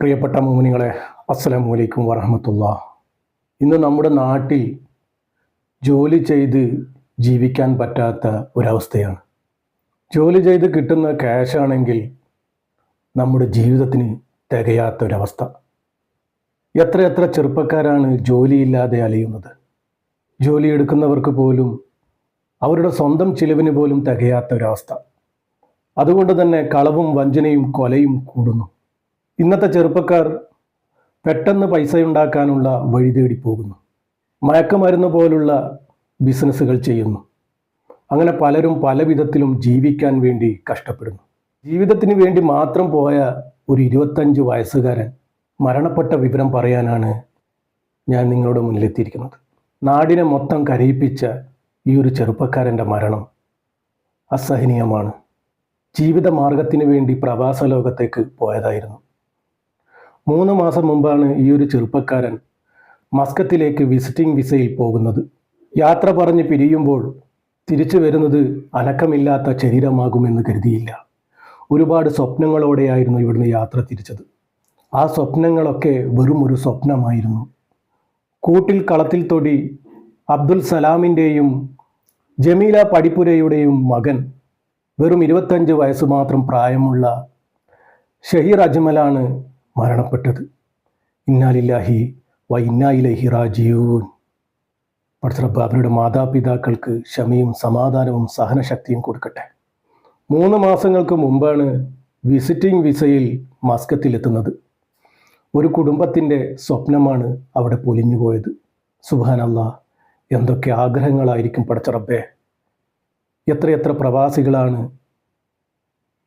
പ്രിയപ്പെട്ട മോമിനികളെ അസ്സലാമു അലൈക്കും വറഹമത്തുള്ള. ഇന്ന് നമ്മുടെ നാട്ടിൽ ജോലി ചെയ്ത് ജീവിക്കാൻ പറ്റാത്ത ഒരവസ്ഥയാണ്. ജോലി ചെയ്ത് കിട്ടുന്ന ക്യാഷ് ആണെങ്കിൽ നമ്മുടെ ജീവിതത്തിന് തികയാത്ത ഒരവസ്ഥ. എത്രയെത്ര ചെറുപ്പക്കാരാണ് ജോലിയില്ലാതെ അലയുന്നത്. ജോലി എടുക്കുന്നവർക്ക് പോലും അവരുടെ സ്വന്തം ചിലവിന് പോലും തികയാത്ത ഒരവസ്ഥ. അതുകൊണ്ട് തന്നെ കളവും വഞ്ചനയും കൊലയും കൂടുന്നു. ഇന്നത്തെ ചെറുപ്പക്കാർ പെട്ടെന്ന് പൈസ ഉണ്ടാക്കാനുള്ള വഴി തേടി പോകുന്നു. മയക്കുമരുന്ന് പോലുള്ള ബിസിനസ്സുകൾ ചെയ്യുന്നു. അങ്ങനെ പലരും പല വിധത്തിലും ജീവിക്കാൻ വേണ്ടി കഷ്ടപ്പെടുന്നു. ജീവിതത്തിന് വേണ്ടി മാത്രം പോയ ഒരു ഇരുപത്തഞ്ച് വയസ്സുകാരൻ മരണപ്പെട്ട വിവരം പറയാനാണ് ഞാൻ നിങ്ങളുടെ മുന്നിലെത്തിയിരിക്കുന്നത്. നാടിനെ മൊത്തം കരയിപ്പിച്ച ഈ ഒരു ചെറുപ്പക്കാരന്റെ മരണം അസഹനീയമാണ്. ജീവിത മാർഗത്തിന് വേണ്ടി പ്രവാസ ലോകത്തേക്ക് പോയതായിരുന്നു. മൂന്ന് മാസം മുമ്പാണ് ഈ ഒരു ചെറുപ്പക്കാരൻ മസ്കത്തിലേക്ക് വിസിറ്റിംഗ് വിസയിൽ പോകുന്നത്. യാത്ര പറഞ്ഞ് പിരിയുമ്പോൾ തിരിച്ചു വരുന്നത് അനക്കമില്ലാത്ത ശരീരമാകുമെന്ന് കരുതിയില്ല. ഒരുപാട് സ്വപ്നങ്ങളോടെയായിരുന്നു ഇവിടുന്ന് യാത്ര തിരിച്ചത്. ആ സ്വപ്നങ്ങളൊക്കെ വെറും ഒരു സ്വപ്നമായിരുന്നു. കൂട്ടിൽ കളത്തിൽ തൊടി അബ്ദുൽ സലാമിന്റെയും ജമീല പടിപ്പുരയുടെയും മകൻ വെറും ഇരുപത്തഞ്ച് വയസ്സ് മാത്രം പ്രായമുള്ള ഷഹീർ അജ്മലാണ് മരണപ്പെട്ടത്. ഇന്നാലില്ലാഹി വ ഇന്നായിലഹി റാജിയൂൻ പടച്ചറബ്ബ് അവരുടെ മാതാപിതാക്കൾക്ക് ക്ഷമയും സമാധാനവും സഹനശക്തിയും കൊടുക്കട്ടെ. മൂന്ന് മാസങ്ങൾക്ക് മുമ്പാണ് വിസിറ്റിംഗ് വിസയിൽ മസ്കത്തിലെത്തുന്നത്. ഒരു കുടുംബത്തിന്റെ സ്വപ്നമാണ് അവിടെ പൊലിഞ്ഞുപോയത്. സുബാനല്ല എന്തൊക്കെ ആഗ്രഹങ്ങളായിരിക്കും പടച്ചറബ്ബേ എത്രയെത്ര പ്രവാസികളാണ്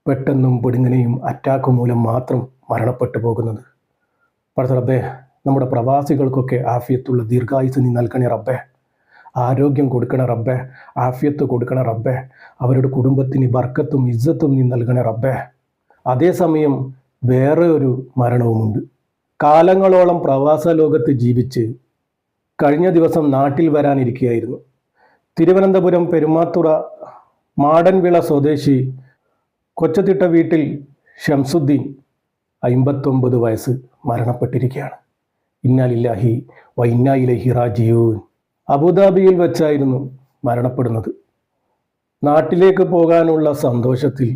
പെട്ടെന്നും പൊടുങ്ങനെയും അറ്റാക്ക് മൂലം മാത്രം മരണപ്പെട്ടു പോകുന്നത്. പറഞ്ഞ റബ്ബേ നമ്മുടെ പ്രവാസികൾക്കൊക്കെ ആഫിയത്തുള്ള ദീർഘായുസ് നീ നൽകണേ റബ്ബേ. ആരോഗ്യം കൊടുക്കണ റബ്ബേ ആഫിയത്ത് കൊടുക്കണ റബ്ബേ. അവരുടെ കുടുംബത്തിന് ബർക്കത്തും ഇജ്ജത്തും നീ നൽകണേ റബ്ബേ. അതേസമയം വേറെ ഒരു മരണവുമുണ്ട്. കാലങ്ങളോളം പ്രവാസ ലോകത്ത് ജീവിച്ച് കഴിഞ്ഞ ദിവസം നാട്ടിൽ വരാനിരിക്കുകയായിരുന്നു തിരുവനന്തപുരം പെരുമാത്തുറ മാടൻവിള സ്വദേശി കൊച്ചത്തിട്ട വീട്ടിൽ ഷംസുദ്ദീൻ അമ്പത്തൊമ്പത് വയസ്സ് മരണപ്പെട്ടിരിക്കുകയാണ്. ഇന്നാലില്ലാഹി വ ഇന്നായിലഹി അബുദാബിയിൽ വെച്ചായിരുന്നു മരണപ്പെടുന്നത്. നാട്ടിലേക്ക് പോകാനുള്ള സന്തോഷത്തിൽ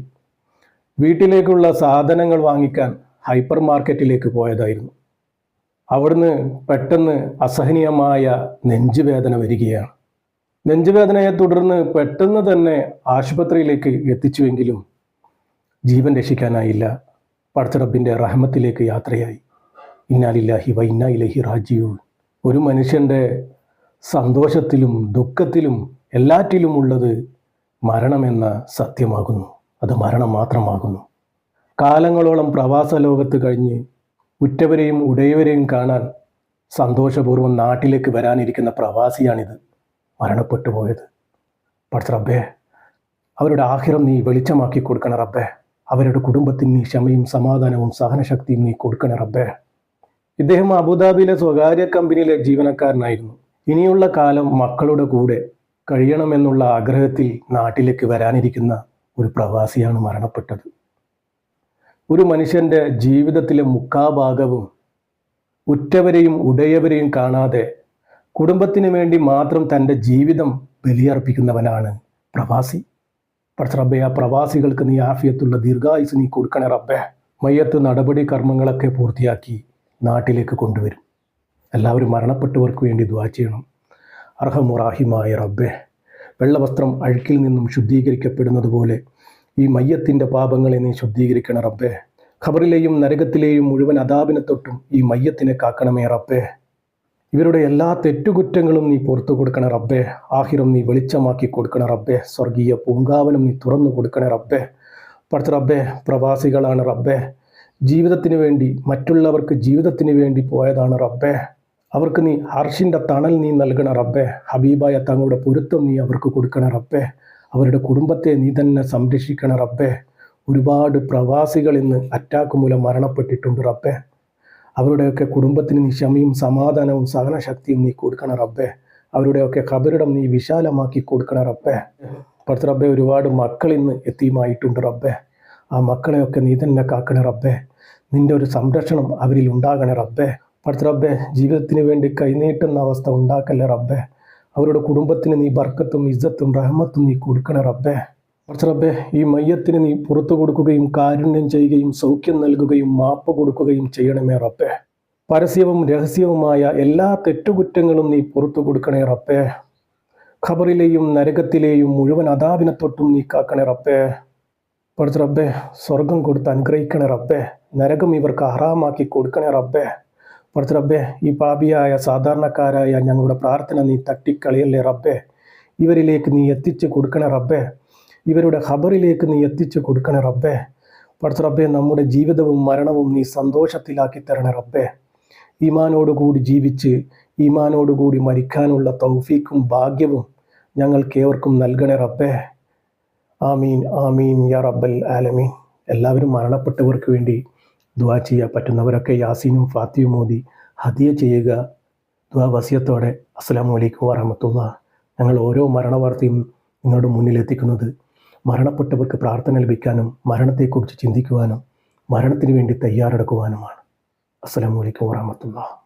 വീട്ടിലേക്കുള്ള സാധനങ്ങൾ വാങ്ങിക്കാൻ ഹൈപ്പർ മാർക്കറ്റിലേക്ക് പോയതായിരുന്നു. അവിടുന്ന് പെട്ടെന്ന് അസഹനീയമായ നെഞ്ചുവേദന വരികയാണ്. നെഞ്ചുവേദനയെ തുടർന്ന് പെട്ടെന്ന് തന്നെ ആശുപത്രിയിലേക്ക് എത്തിച്ചുവെങ്കിലും ജീവൻ രക്ഷിക്കാനായില്ല. പടച്ചറബിന്റെ റഹമത്തിലേക്ക് യാത്രയായി. ഇന്നാലില്ലാഹി വൈന്ന ഇലഹി റാജിയു ഒരു മനുഷ്യന്റെ സന്തോഷത്തിലും ദുഃഖത്തിലും എല്ലാറ്റിലുമുള്ളത് മരണമെന്ന സത്യമാകുന്നു. അത് മരണം മാത്രമാകുന്നു. കാലങ്ങളോളം പ്രവാസ ലോകത്ത് കഴിഞ്ഞ് ഉറ്റവരെയും ഉടയവരെയും കാണാൻ സന്തോഷപൂർവം നാട്ടിലേക്ക് വരാനിരിക്കുന്ന പ്രവാസിയാണിത് മരണപ്പെട്ടു പോയത് പക്ഷെ റബ്ബേ അവരുടെ ആഹിറം നീ വെളിച്ചമാക്കി കൊടുക്കണം റബ്ബേ. അവരുടെ കുടുംബത്തിന് നീ ക്ഷമയും സമാധാനവും സഹനശക്തിയും നീ കൊടുക്കണേ റബ്ബേ. ഇദ്ദേഹം അബുദാബിയിലെ സ്വകാര്യ കമ്പനിയിലെ ജീവനക്കാരനായിരുന്നു. ഇനിയുള്ള കാലം മക്കളുടെ കൂടെ കഴിയണമെന്നുള്ള ആഗ്രഹത്തിൽ നാട്ടിലേക്ക് വരാനിരിക്കുന്ന ഒരു പ്രവാസിയാണ് മരണപ്പെട്ടത്. ഒരു മനുഷ്യന്റെ ജീവിതത്തിലെ മുക്കാഭാഗവും ഉറ്റവരെയും ഉടയവരെയും കാണാതെ കുടുംബത്തിന് വേണ്ടി മാത്രം തന്റെ ജീവിതം ബലിയർപ്പിക്കുന്നവനാണ് പ്രവാസി. റബ്ബെ ആ പ്രവാസികൾക്ക് നീ ആഫിയത്തുള്ള ദീർഘായുസ് നീ കൊടുക്കണേ റബ്ബെ. മയ്യത്ത് നടപടി കർമ്മങ്ങളൊക്കെ പൂർത്തിയാക്കി നാട്ടിലേക്ക് കൊണ്ടുവരും. എല്ലാവരും മരണപ്പെട്ടവർക്ക് വേണ്ടി ദ്വാ ചെയ്യണം. അർഹമുറാഹിമായ റബ്ബെ വെള്ളവസ്ത്രം അഴുക്കിൽ നിന്നും ശുദ്ധീകരിക്കപ്പെടുന്നത് പോലെ ഈ മയ്യത്തിന്റെ പാപങ്ങളെ നീ ശുദ്ധീകരിക്കണം റബ്ബെ. ഖബറിലെയും നരകത്തിലെയും മുഴുവൻ അതാപിനെ തൊട്ടും ഈ മയ്യത്തിനെ കാക്കണമേ റബ്ബേ. ഇവരുടെ എല്ലാ തെറ്റുകുറ്റങ്ങളും നീ പുറത്തു കൊടുക്കണ റബ്ബേ. ആഹിരം നീ വെളിച്ചമാക്കി കൊടുക്കണ റബ്ബേ. സ്വർഗീയ പൂങ്കാവനം നീ തുറന്നു കൊടുക്കണ റബ്ബേ. പഠിച്ച റബ്ബേ പ്രവാസികളാണ് റബ്ബേ. ജീവിതത്തിന് വേണ്ടി മറ്റുള്ളവർക്ക് ജീവിതത്തിന് വേണ്ടി പോയതാണ് റബ്ബേ. അവർക്ക് നീ ഹർഷിന്റെ തണൽ നീ നൽകണ റബ്ബേ. ഹബീബായ തങ്ങളുടെ പൊരുത്തം നീ അവർക്ക് കൊടുക്കണ റബ്ബേ. അവരുടെ കുടുംബത്തെ നീ തന്നെ സംരക്ഷിക്കണ റബ്ബേ. ഒരുപാട് പ്രവാസികൾ ഇന്ന് അറ്റാക്ക് മൂലം മരണപ്പെട്ടിട്ടുണ്ട് റബ്ബേ. അവരുടെയൊക്കെ കുടുംബത്തിന് നീ ക്ഷമയും സമാധാനവും സഹനശക്തിയും നീ കൊടുക്കണ റബ്ബേ. അവരുടെയൊക്കെ കബരിടം നീ വിശാലമാക്കി കൊടുക്കണ റബ്ബേ. പുറത്ത് റബ്ബെ ഒരുപാട് മക്കൾ ഇന്ന് എത്തിയുമായിട്ടുണ്ട് റബ്ബേ. ആ മക്കളെയൊക്കെ നീ തന്നെ കാക്കണ റബ്ബേ. നിന്റെ ഒരു സംരക്ഷണം അവരിൽ ഉണ്ടാകണേ റബ്ബേ. പുറത്ത് റബ്ബേ ജീവിതത്തിന് വേണ്ടി കൈനീട്ടുന്ന അവസ്ഥ ഉണ്ടാക്കല്ലേ റബ്ബേ. അവരുടെ കുടുംബത്തിന് നീ ബർക്കത്തും ഇജ്ജത്തും റഹ്മത്തും നീ കൊടുക്കണ റബ്ബേ. പഠിച്ച ഈ മയ്യത്തിന് നീ പുറത്തു കൊടുക്കുകയും കാരുണ്യം ചെയ്യുകയും സൗഖ്യം നൽകുകയും മാപ്പ് കൊടുക്കുകയും ചെയ്യണമേ റബ്ബേ. പരസ്യവും രഹസ്യവുമായ എല്ലാ തെറ്റുകുറ്റങ്ങളും നീ പുറത്തു കൊടുക്കണേ റബ്ബേ. ഖബറിലെയും നരകത്തിലെയും മുഴുവൻ അതാവിനെ തൊട്ടും നീ കാക്കണേ റബ്ബേ. പഠിച്ച സ്വർഗം കൊടുത്ത് അനുഗ്രഹിക്കണേ റബ്ബേ. നരകം ഇവർക്ക് അഹറാമാക്കി കൊടുക്കണേ റബ്ബേ. പഠിച്ച ഈ പാപിയായ സാധാരണക്കാരായ ഞങ്ങളുടെ പ്രാർത്ഥന നീ തട്ടിക്കളിയല്ലേ റബ്ബേ. ഇവരിലേക്ക് നീ എത്തിച്ചു കൊടുക്കണേ റബ്ബേ. ഇവരുടെ ഖബറിലേക്ക് നീ എത്തിച്ചു കൊടുക്കണേ റബ്ബേ. പഠിച്ച റബ്ബേ നമ്മുടെ ജീവിതവും മരണവും നീ സന്തോഷത്തിലാക്കി തരണേ റബ്ബേ. ഈമാനോടുകൂടി ജീവിച്ച് ഈമാനോടുകൂടി മരിക്കാനുള്ള തൗഫീക്കും ഭാഗ്യവും ഞങ്ങൾക്കേവർക്കും നൽകണേ റബ്ബേ. ആമീൻ ആമീൻ യാ റബ്ബൽ ആലമീൻ. എല്ലാവരും മരണപ്പെട്ടവർക്ക് വേണ്ടി ദുവാ ചെയ്യാൻ പറ്റുന്നവരൊക്കെ യാസീനും ഫാത്തിയും മോദി ഹദിയ ചെയ്യുക. ദുവാ വസിയത്തോടെ. അസ്സാം വലൈക്കും വറഹമത്തുള്ള ഞങ്ങൾ ഓരോ മരണവാർത്തയും നിങ്ങളുടെ മുന്നിൽ എത്തിക്കുന്നത് മരണപ്പെട്ടവർക്ക് പ്രാർത്ഥന ലഭിക്കാനും മരണത്തെക്കുറിച്ച് ചിന്തിക്കുവാനും മരണത്തിന് വേണ്ടി തയ്യാറെടുക്കുവാനുമാണ്. അസ്സലാമലൈക്കും വറഹമത്തുള്ള